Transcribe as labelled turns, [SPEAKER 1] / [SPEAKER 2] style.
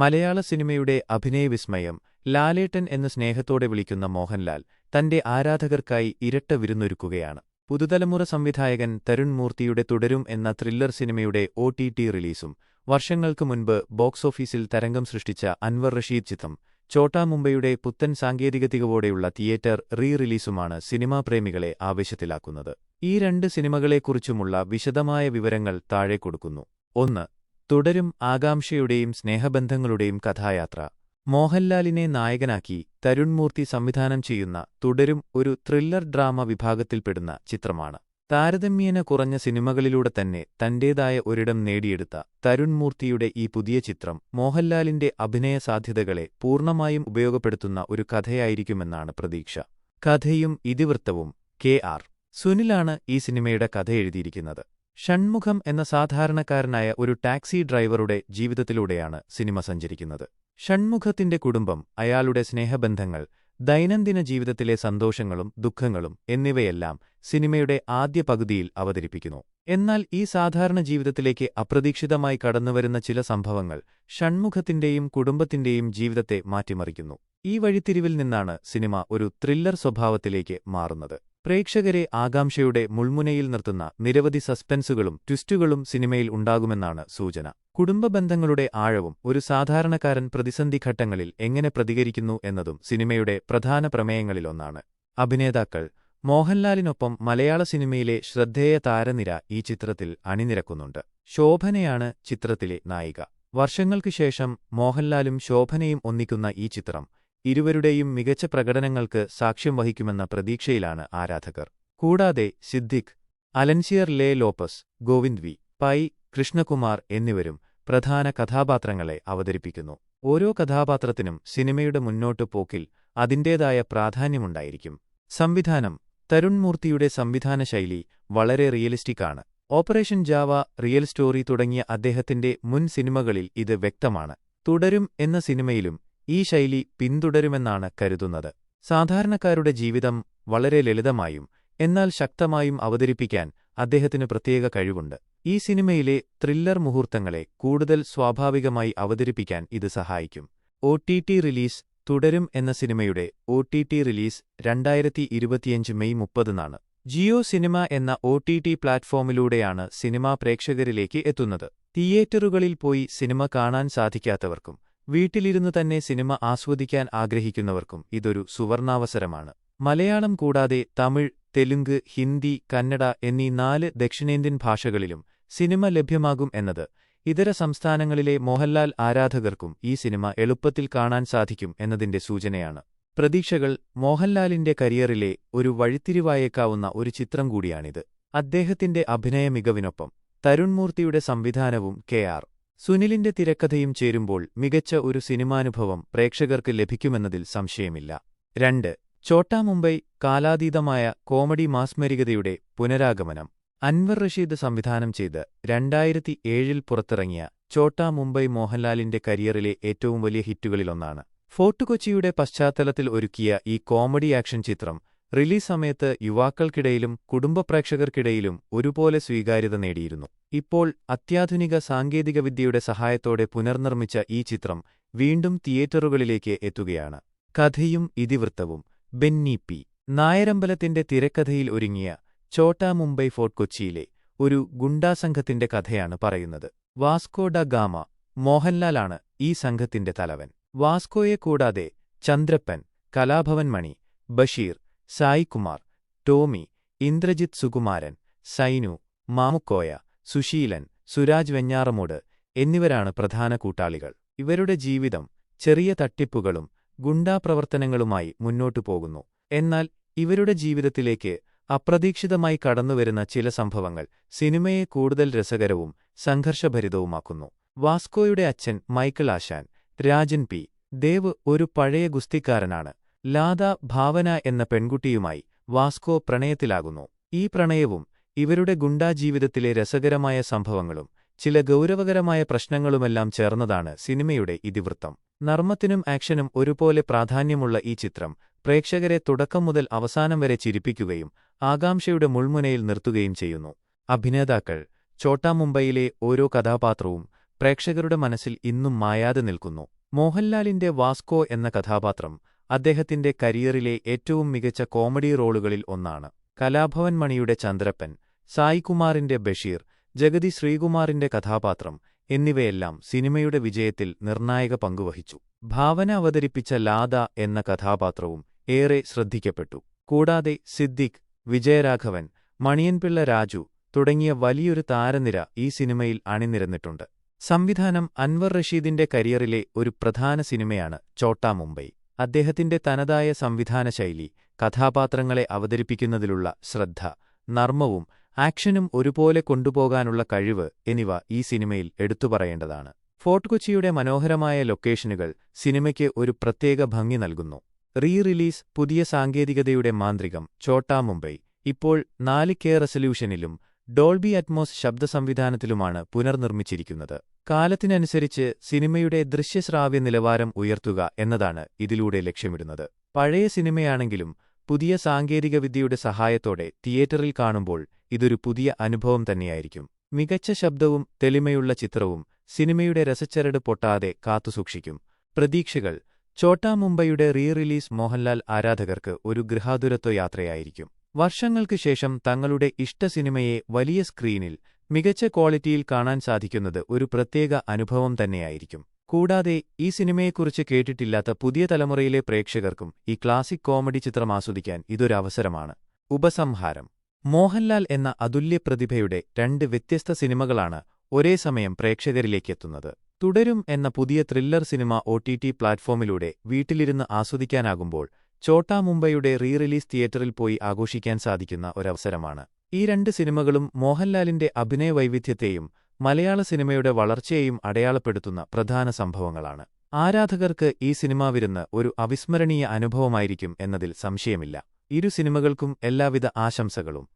[SPEAKER 1] മലയാള സിനിമയുടെ അഭിനയ വിസ്മയം ലാലേട്ടൻ എന്ന സ്നേഹത്തോടെ വിളിക്കുന്ന മോഹൻലാൽ തന്റെ ആരാധകർക്കായി ഇരട്ട വിരുന്നൊരുക്കുകയാണ്. പുതുതലമുറ സംവിധായകൻ തരുൺ മൂർത്തിയുടെ തുടരും എന്ന ത്രില്ലർ സിനിമയുടെ ഒ റിലീസും വർഷങ്ങൾക്ക് മുൻപ് ബോക്സ് ഓഫീസിൽ തരംഗം സൃഷ്ടിച്ച അൻവർ റഷീദ് ചിത്രം ചോട്ടാ മുംബൈയുടെ പുത്തൻ സാങ്കേതികതികവോടെയുള്ള തിയേറ്റർ റീ റിലീസുമാണ് സിനിമാ പ്രേമികളെ ആവേശത്തിലാക്കുന്നത്. ഈ രണ്ട് സിനിമകളെക്കുറിച്ചുമുള്ള വിശദമായ വിവരങ്ങൾ താഴെ കൊടുക്കുന്നു. ഒന്ന് തുടരും ആകാംക്ഷയുടെയും സ്നേഹബന്ധങ്ങളുടെയും കഥായാത്ര. മോഹൻലാലിനെ നായകനാക്കി തരുൺമൂർത്തി സംവിധാനം ചെയ്യുന്ന തുടരും ഒരു ത്രില്ലർ ഡ്രാമ വിഭാഗത്തിൽപ്പെടുന്ന ചിത്രമാണ്. താരതമ്യേന കുറഞ്ഞ സിനിമകളിലൂടെ തന്നെ തന്റേതായ ഒരിടം നേടിയെടുത്ത തരുൺമൂർത്തിയുടെ ഈ പുതിയ ചിത്രം മോഹൻലാലിന്റെ അഭിനയ സാധ്യതകളെ പൂർണമായും ഉപയോഗപ്പെടുത്തുന്ന ഒരു കഥയായിരിക്കുമെന്നാണ് പ്രതീക്ഷ. കഥയും ഇതിവൃത്തവും കെ ആർ. സുനിലാണ് ഈ സിനിമയുടെ കഥ എഴുതിയിരിക്കുന്നത്. ഷൺമുഖം എന്ന സാധാരണക്കാരനായ ഒരു ടാക്സി ഡ്രൈവറുടെ ജീവിതത്തിലൂടെയാണ് സിനിമ സഞ്ചരിക്കുന്നത്. ഷൺമുഖത്തിന്റെ കുടുംബം അയാളുടെ സ്നേഹബന്ധങ്ങൾ ദൈനംദിന ജീവിതത്തിലെ സന്തോഷങ്ങളും ദുഃഖങ്ങളും എന്നിവയെല്ലാം സിനിമയുടെ ആദ്യ പകുതിയിൽ അവതരിപ്പിക്കുന്നു. എന്നാൽ ഈ സാധാരണ ജീവിതത്തിലേക്ക് അപ്രതീക്ഷിതമായി കടന്നുവരുന്ന ചില സംഭവങ്ങൾ ഷൺമുഖത്തിന്റെയും കുടുംബത്തിന്റെയും ജീവിതത്തെ മാറ്റിമറിക്കുന്നു. ഈ വഴിത്തിരിവിൽ നിന്നാണ് സിനിമ ഒരു ത്രില്ലർ സ്വഭാവത്തിലേക്ക് മാറുന്നത്. പ്രേക്ഷകരെ ആകാംക്ഷയുടെ മുൾമുനയിൽ നിർത്തുന്ന നിരവധി സസ്പെൻസുകളും ട്വിസ്റ്റുകളും സിനിമയിൽ ഉണ്ടാകുമെന്നാണ് സൂചന. കുടുംബബന്ധങ്ങളുടെ ആഴവും ഒരു സാധാരണക്കാരൻ പ്രതിസന്ധി ഘട്ടങ്ങളിൽ എങ്ങനെ പ്രതികരിക്കുന്നു എന്നതും സിനിമയുടെ പ്രധാന പ്രമേയങ്ങളിലൊന്നാണ്. അഭിനേതാക്കൾ മോഹൻലാലിനൊപ്പം മലയാള സിനിമയിലെ ശ്രദ്ധേയ താരനിര ഈ ചിത്രത്തിൽ അണിനിരക്കുന്നുണ്ട്. ശോഭനയാണ് ചിത്രത്തിലെ നായിക. വർഷങ്ങൾക്കു ശേഷം മോഹൻലാലും ശോഭനയും ഒന്നിക്കുന്ന ഈ ചിത്രം ഇരുവരുടെയും മികച്ച പ്രകടനങ്ങൾക്ക് സാക്ഷ്യം വഹിക്കുമെന്ന പ്രതീക്ഷയിലാണ് ആരാധകർ. കൂടാതെ സിദ്ദിഖ് അലൻസിയർ ലേ ലോപ്പസ് ഗോവിന്ദ് വി. പൈ കൃഷ്ണകുമാർ എന്നിവരും പ്രധാന കഥാപാത്രങ്ങളെ അവതരിപ്പിക്കുന്നു. ഓരോ കഥാപാത്രത്തിനും സിനിമയുടെ മുന്നോട്ടു പോക്കിൽ അതിന്റേതായ പ്രാധാന്യമുണ്ടായിരിക്കും. സംവിധാനം തരുൺമൂർത്തിയുടെ സംവിധാന ശൈലി വളരെ റിയലിസ്റ്റിക്കാണ്. ഓപ്പറേഷൻ ജാവ റിയൽ സ്റ്റോറി തുടങ്ങിയ അദ്ദേഹത്തിന്റെ മുൻ സിനിമകളിൽ ഇത് വ്യക്തമാണ്. തുടരും എന്ന സിനിമയിലും ഈ ശൈലി പിന്തുടരുമെന്നാണ് കരുതുന്നത്. സാധാരണക്കാരുടെ ജീവിതം വളരെ ലളിതമായും എന്നാൽ ശക്തമായും അവതരിപ്പിക്കാൻ അദ്ദേഹത്തിന് പ്രത്യേക കഴിവുണ്ട്. ഈ സിനിമയിലെ ത്രില്ലർ മുഹൂർത്തങ്ങളെ കൂടുതൽ സ്വാഭാവികമായി അവതരിപ്പിക്കാൻ ഇത് സഹായിക്കും. ഒ റിലീസ് തുടരും എന്ന സിനിമയുടെ ഒ റിലീസ് രണ്ടായിരത്തി ഇരുപത്തിയഞ്ച് മെയ് മുപ്പതിനാണ്. ജിയോ സിനിമ എന്ന ഒ പ്ലാറ്റ്ഫോമിലൂടെയാണ് സിനിമ പ്രേക്ഷകരിലേക്ക് എത്തുന്നത്. തിയേറ്ററുകളിൽ പോയി സിനിമ കാണാൻ സാധിക്കാത്തവർക്കും വീട്ടിലിരുന്നു തന്നെ സിനിമ ആസ്വദിക്കാൻ ആഗ്രഹിക്കുന്നവർക്കും ഇതൊരു സുവർണാവസരമാണ്. മലയാളം കൂടാതെ തമിഴ് തെലുങ്ക് ഹിന്ദി കന്നഡ എന്നീ നാല് ദക്ഷിണേന്ത്യൻ ഭാഷകളിലും സിനിമ ലഭ്യമാകും എന്നത് ഇതര സംസ്ഥാനങ്ങളിലെ മോഹൻലാൽ ആരാധകർക്കും ഈ സിനിമ എളുപ്പത്തിൽ കാണാൻ സാധിക്കും എന്നതിന്റെ സൂചനയാണ്. പ്രതീക്ഷകൾ മോഹൻലാലിന്റെ കരിയറിലെ ഒരു വഴിത്തിരിവായേക്കാവുന്ന ഒരു ചിത്രം കൂടിയാണിത്. അദ്ദേഹത്തിന്റെ അഭിനയ മികവിനൊപ്പം തരുൺമൂർത്തിയുടെ സംവിധാനവും കെ ആർ. സുനിലിന്റെ തിരക്കഥയും ചേരുമ്പോൾ മികച്ച ഒരു സിനിമാനുഭവം പ്രേക്ഷകർക്ക് ലഭിക്കുമെന്നതിൽ സംശയമില്ല. രണ്ട് ചോട്ടാ മുംബൈ കാലാതീതമായ കോമഡി മാസ്മരികതയുടെ പുനരാഗമനം. അൻവർ റഷീദ് സംവിധാനം ചെയ്ത് രണ്ടായിരത്തി ഏഴിൽ പുറത്തിറങ്ങിയ ചോട്ടാ മുംബൈ മോഹൻലാലിന്റെ കരിയറിലെ ഏറ്റവും വലിയ ഹിറ്റുകളിലൊന്നാണ്. ഫോർട്ട് കൊച്ചിയുടെ പശ്ചാത്തലത്തിൽ ഒരുക്കിയ ഈ കോമഡി ആക്ഷൻ ചിത്രം റിലീസ് സമയത്ത് യുവാക്കൾക്കിടയിലും കുടുംബപ്രേക്ഷകർക്കിടയിലും ഒരുപോലെ സ്വീകാര്യത നേടിയിരുന്നു. ഇപ്പോൾ അത്യാധുനിക സാങ്കേതികവിദ്യയുടെ സഹായത്തോടെ പുനർനിർമ്മിച്ച ഈ ചിത്രം വീണ്ടും തിയേറ്ററുകളിലേക്ക് എത്തുകയാണ്. കഥയും ഇതിവൃത്തവും. ബെന്നി പി. നായരമ്പലത്തിന്റെ തിരക്കഥയിൽ ഒരുങ്ങിയ ചോട്ടാ മുംബൈ ഫോർട്ട് കൊച്ചിയിലെ ഒരു ഗുണ്ടാസംഘത്തിന്റെ കഥയാണ് പറയുന്നത്. വാസ്കോ ഡ ഗാമ മോഹൻലാലാണ് ഈ സംഘത്തിന്റെ തലവൻ. വാസ്കോയെ കൂടാതെ ചന്ദ്രപ്പൻ കലാഭവൻ മണി ബഷീർ സായികുമാർ ടോമി ഇന്ദ്രജിത് സുകുമാരൻ സൈനു മാമുക്കോയ സുശീലൻ സുരാജ് വെഞ്ഞാറമൂട് എന്നിവരാണ് പ്രധാന കൂട്ടാളികൾ. ഇവരുടെ ജീവിതം ചെറിയ തട്ടിപ്പുകളും ഗുണ്ടാപ്രവർത്തനങ്ങളുമായി മുന്നോട്ടു പോകുന്നു. എന്നാൽ ഇവരുടെ ജീവിതത്തിലേക്ക് അപ്രതീക്ഷിതമായി കടന്നുവരുന്ന ചില സംഭവങ്ങൾ സിനിമയെ കൂടുതൽ രസകരവും സംഘർഷഭരിതവുമാക്കുന്നു. വാസ്കോയുടെ അച്ഛൻ മൈക്കിൾ ആശാൻ രാജൻ പി ദേവ് ഒരു പഴയ ഗുസ്തിക്കാരനാണ്. ലാദ ഭാവന എന്ന പെൺകുട്ടിയുമായി വാസ്കോ പ്രണയത്തിലാകുന്നു. ഈ പ്രണയവും ഇവരുടെ ഗുണ്ടാജീവിതത്തിലെ രസകരമായ സംഭവങ്ങളും ചില ഗൗരവകരമായ പ്രശ്നങ്ങളുമെല്ലാം ചേർന്നതാണ് സിനിമയുടെ ഇതിവൃത്തം. നർമ്മത്തിനും ആക്ഷനും ഒരുപോലെ പ്രാധാന്യമുള്ള ഈ ചിത്രം പ്രേക്ഷകരെ തുടക്കം മുതൽ അവസാനം വരെ ചിരിപ്പിക്കുകയും ആകാംക്ഷയുടെ മുൾമുനയിൽ നിർത്തുകയും ചെയ്യുന്നു. അഭിനേതാക്കൾ ചോട്ടാ മുംബൈയിലെ ഓരോ കഥാപാത്രവും പ്രേക്ഷകരുടെ മനസ്സിൽ ഇന്നും മായാതെ നിൽക്കുന്നു. മോഹൻലാലിന്റെ വാസ്കോ എന്ന കഥാപാത്രം അദ്ദേഹത്തിന്റെ കരിയറിലെ ഏറ്റവും മികച്ച കോമഡി റോളുകളിൽ ഒന്നാണ്. കലാഭവൻ മണിയുടെ ചന്ദ്രപ്പൻ സായികുമാറിന്റെ ബഷീർ ജഗതി ശ്രീകുമാറിന്റെ കഥാപാത്രം എന്നിവയെല്ലാം സിനിമയുടെ വിജയത്തിൽ നിർണായക പങ്കുവഹിച്ചു. ഭാവന അവതരിപ്പിച്ച ലാദ എന്ന കഥാപാത്രവും ഏറെ ശ്രദ്ധിക്കപ്പെട്ടു. കൂടാതെ സിദ്ദിഖ് വിജയരാഘവൻ മണിയൻപിള്ള രാജു തുടങ്ങിയ വലിയൊരു താരനിര ഈ സിനിമയിൽ അണിനിരന്നിട്ടുണ്ട്. സംവിധാനം അൻവർ റഷീദിന്റെ കരിയറിലെ ഒരു പ്രധാന സിനിമയാണ് ചോട്ടാ മുംബൈ. അദ്ദേഹത്തിന്റെ തനതായ സംവിധാന ശൈലി കഥാപാത്രങ്ങളെ അവതരിപ്പിക്കുന്നതിലുള്ള ശ്രദ്ധ നർമ്മവും ആക്ഷനും ഒരുപോലെ കൊണ്ടുപോകാനുള്ള കഴിവ് എന്നിവ ഈ സിനിമയിൽ എടുത്തുപറയേണ്ടതാണ്. ഫോർട്ട് കൊച്ചിയുടെ മനോഹരമായ ലൊക്കേഷനുകൾ സിനിമയ്ക്ക് ഒരു പ്രത്യേക ഭംഗി നൽകുന്നു. റീ റിലീസ് പുതിയ സാങ്കേതികതയുടെ മാന്ത്രികം ചോട്ടാ മുംബൈ ഇപ്പോൾ നാല് കെ റെസല്യൂഷനിലും ഡോൾബി അറ്റ്മോസ് ശബ്ദ സംവിധാനത്തിലുമാണ് പുനർനിർമ്മിച്ചിരിക്കുന്നത്. കാലത്തിനനുസരിച്ച് സിനിമയുടെ ദൃശ്യശ്രാവ്യ നിലവാരം ഉയർത്തുക എന്നതാണ് ഇതിലൂടെ ലക്ഷ്യമിടുന്നത്. പഴയ സിനിമയാണെങ്കിലും പുതിയ സാങ്കേതികവിദ്യയുടെ സഹായത്തോടെ തിയേറ്ററിൽ കാണുമ്പോൾ ഇതൊരു പുതിയ അനുഭവം തന്നെയായിരിക്കും. മികച്ച ശബ്ദവും തെളിമയുള്ള ചിത്രവും സിനിമയുടെ രസച്ചരട് പൊട്ടാതെ കാത്തുസൂക്ഷിക്കും. പ്രതീക്ഷകൾ ചോട്ടാ മുംബൈയുടെ റീ റിലീസ് മോഹൻലാൽ ആരാധകർക്ക് ഒരു ഗൃഹാതുരത്വ യാത്രയായിരിക്കും. വർഷങ്ങൾക്ക് ശേഷം തങ്ങളുടെ ഇഷ്ട സിനിമയെ വലിയ സ്ക്രീനിൽ മികച്ച ക്വാളിറ്റിയിൽ കാണാൻ സാധിക്കുന്നത് ഒരു പ്രത്യേക അനുഭവം തന്നെയായിരിക്കും. കൂടാതെ ഈ സിനിമയെക്കുറിച്ച് കേട്ടിട്ടില്ലാത്ത പുതിയ തലമുറയിലെ പ്രേക്ഷകർക്കും ഈ ക്ലാസിക് കോമഡി ചിത്രം ആസ്വദിക്കാൻ ഇതൊരവസരമാണ് ഉപസംഹാരം. മോഹൻലാൽ എന്ന അതുല്യ പ്രതിഭയുടെ രണ്ട് വ്യത്യസ്ത സിനിമകളാണ് ഒരേ സമയം പ്രേക്ഷകരിലേക്കെത്തുന്നത് തുടരും എന്ന പുതിയ ത്രില്ലർ സിനിമ ഒ പ്ലാറ്റ്ഫോമിലൂടെ വീട്ടിലിരുന്ന് ആസ്വദിക്കാനാകുമ്പോൾ ചോട്ടാ മുംബൈയുടെ റീ റിലീസ് തിയേറ്ററിൽ പോയി ആഘോഷിക്കാൻ സാധിക്കുന്ന ഒരവസരമാണ്. ഈ രണ്ട് സിനിമകളും മോഹൻലാലിന്റെ അഭിനയ വൈവിധ്യത്തെയും മലയാള സിനിമയുടെ വളർച്ചയെയും അടയാളപ്പെടുത്തുന്ന പ്രധാന സംഭവങ്ങളാണ്. ആരാധകർക്ക് ഈ സിനിമാ വിരുന്ന് ഒരു അവിസ്മരണീയ അനുഭവമായിരിക്കും എന്നതിൽ സംശയമില്ല. ഇരു സിനിമകൾക്കും എല്ലാവിധ ആശംസകളും.